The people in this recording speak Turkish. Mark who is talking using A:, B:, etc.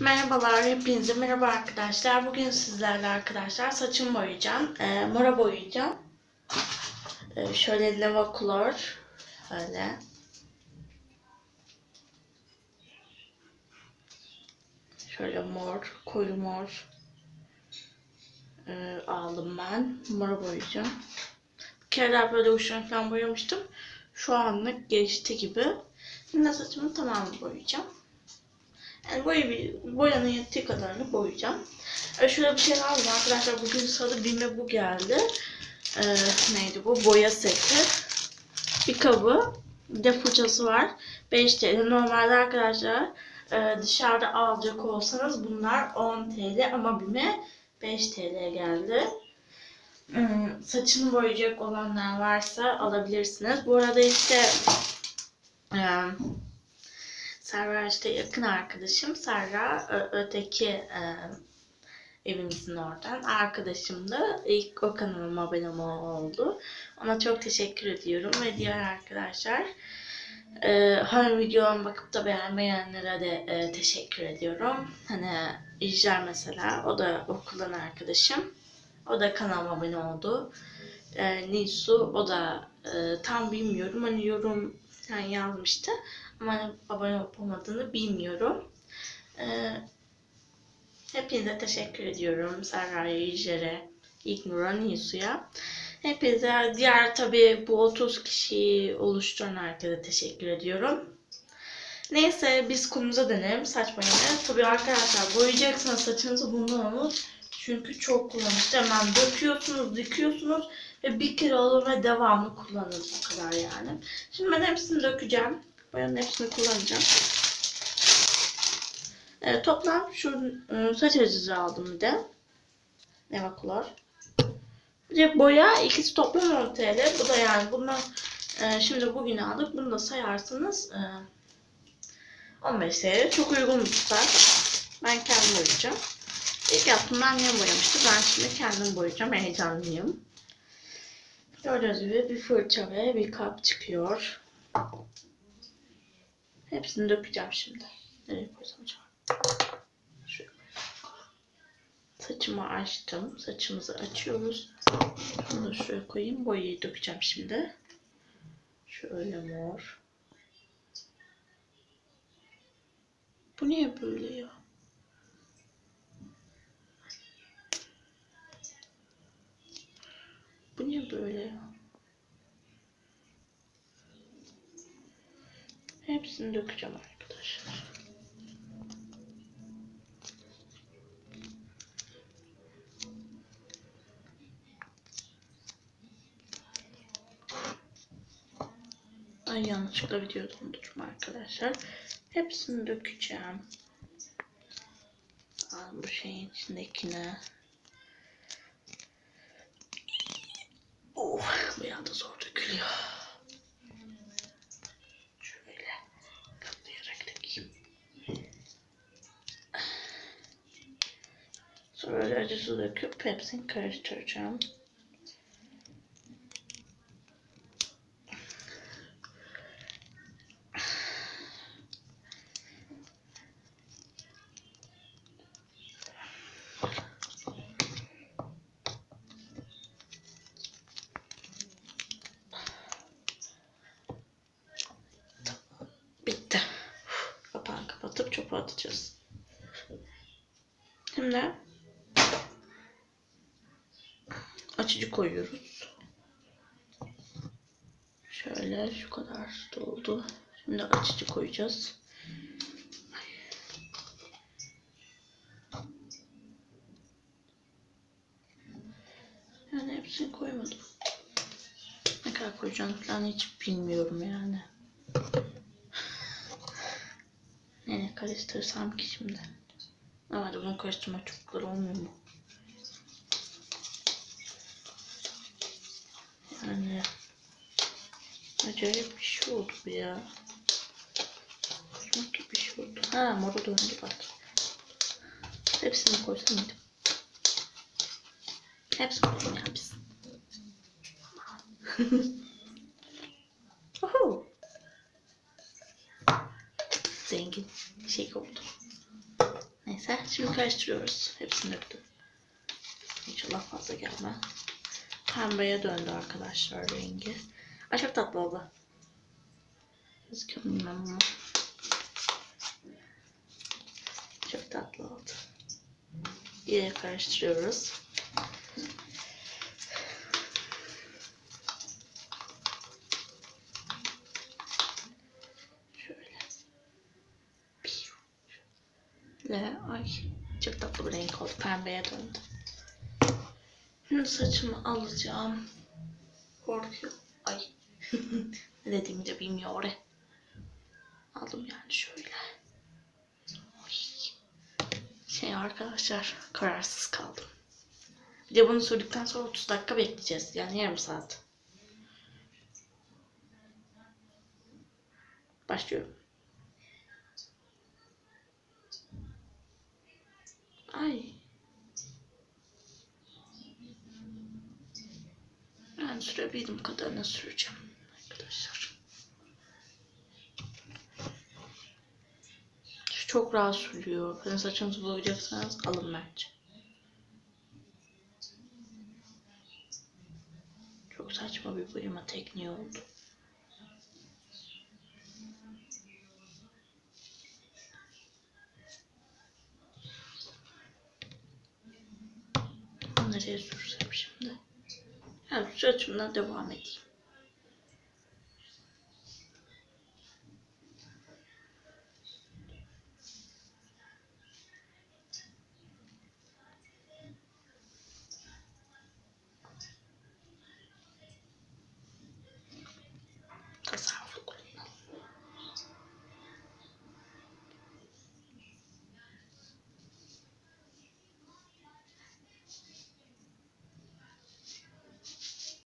A: Merhabalar, hepinize merhaba arkadaşlar. Bugün sizlerle arkadaşlar saçımı boyayacağım. Ee, mora boyayacağım. Ee, şöyle lava color. Şöyle. Şöyle mor, koyu mor. Ee, aldım ben. Mora boyayacağım. Bir kere daha böyle uçlarını falan boyamıştım. Şu anlık geçti gibi. Şimdi saçımı tamamen boyayacağım. Yani boya bir, boyanın yettiği kadarını boyayacağım. Ee, şöyle bir şey aldım arkadaşlar. Bugün salı BİM'e bu geldi. Ee, neydi bu? Boya seti. Bir kabı. Bir de fırçası var. 5 TL. Normalde arkadaşlar e, dışarıda alacak olsanız bunlar 10 TL ama BİM'e 5 TL geldi. Hmm, saçını boyayacak olanlar varsa alabilirsiniz. Bu arada işte e, Serra işte yakın arkadaşım. Serra öteki e, evimizin oradan. Arkadaşım da ilk o kanalıma abone oldu. Ona çok teşekkür ediyorum ve diğer arkadaşlar e, her videoma bakıp da beğenmeyenlere de e, teşekkür ediyorum. Hani İjler mesela o da okuldan arkadaşım. O da kanalıma abone oldu. E, Nisu o da e, tam bilmiyorum hani yorum falan yazmıştı. Hani abone olup olmadığını bilmiyorum. Ee, hepinize teşekkür ediyorum. Serra'ya, Yücer'e, İlknur'a, Nisu'ya. Hepinize diğer tabii bu 30 kişiyi oluşturan herkese teşekkür ediyorum. Neyse biz konumuza dönelim. Saç boyamaya. Tabii arkadaşlar boyayacaksınız saçınızı bundan alın. Çünkü çok kullanışlı. Hemen döküyorsunuz, dikiyorsunuz ve bir kere alın ve devamlı kullanırız bu kadar yani. Şimdi ben hepsini dökeceğim. Boyanın hepsini kullanacağım. Evet, toplam şu e, saç acısı aldım bir de. Nevakular. Bir de boya ikisi toplam 10 TL. Bu da yani bundan e, şimdi bugün aldık. Bunu da sayarsanız e, 15 TL. Çok uygun bir tutar. Ben kendim boyayacağım. İlk yaptığımda annem boyamıştı. Ben şimdi kendim boyayacağım. Heyecanlıyım. Gördüğünüz gibi bir fırça ve bir kap çıkıyor. Hepsini dökeceğim şimdi. Nereye koysam acaba? Koyayım. Saçımı açtım. Saçımızı açıyoruz. Bunu da şuraya koyayım. Boyayı dökeceğim şimdi. Şöyle mor. Bu niye böyle ya? Bu niye böyle ya? Hepsini dökeceğim arkadaşlar. Ay yanlışlıkla video dondurdum arkadaşlar. Hepsini dökeceğim. Al bu şeyin içindekine. Oh, bayağı da zor dökülüyor. Su döküp hepsini karıştıracağım. Bitti. Kapağı kapatıp çöpe atacağız. Şimdi açıcı koyuyoruz. Şöyle şu kadar doldu. Şimdi açıcı koyacağız. Yani hepsini koymadım. Ne kadar koyacağım falan hiç bilmiyorum yani. Nereye karıştırsam ki şimdi? Normalde bunu karıştırmak çok zor olmuyor mu? Acayip bir şey oldu bu ya. Sanki bir şey oldu. Ha moru döndü bak. Hepsini koysam mıydım? Hepsini koydum ya biz. Oho. Zengin şey oldu. Neyse. Şimdi karıştırıyoruz. Hepsini döktüm. İnşallah fazla gelme. Pembeye döndü arkadaşlar rengi. Ay çok tatlı oldu. Gözüküyor mu bilmem ama. Çok tatlı oldu. Yine karıştırıyoruz. Şöyle. Ve ay çok tatlı bir renk oldu. Pembeye döndü. Şimdi saçımı alacağım. Korkuyorum. Ay. Ne dediğimi de bilmiyor. Aldım yani şöyle. Şey arkadaşlar kararsız kaldım. Bir de bunu sürdükten sonra 30 dakika bekleyeceğiz. Yani yarım saat. Başlıyorum. Ay. Ben sürebildiğim kadarını süreceğim arkadaşlar. Çok rahat sürüyor. Hani saçınızı boyayacaksanız alın bence. Çok saçma bir boyama tekniği oldu. Nereye sürsem şimdi? Yani saçımdan devam edeyim. Cause I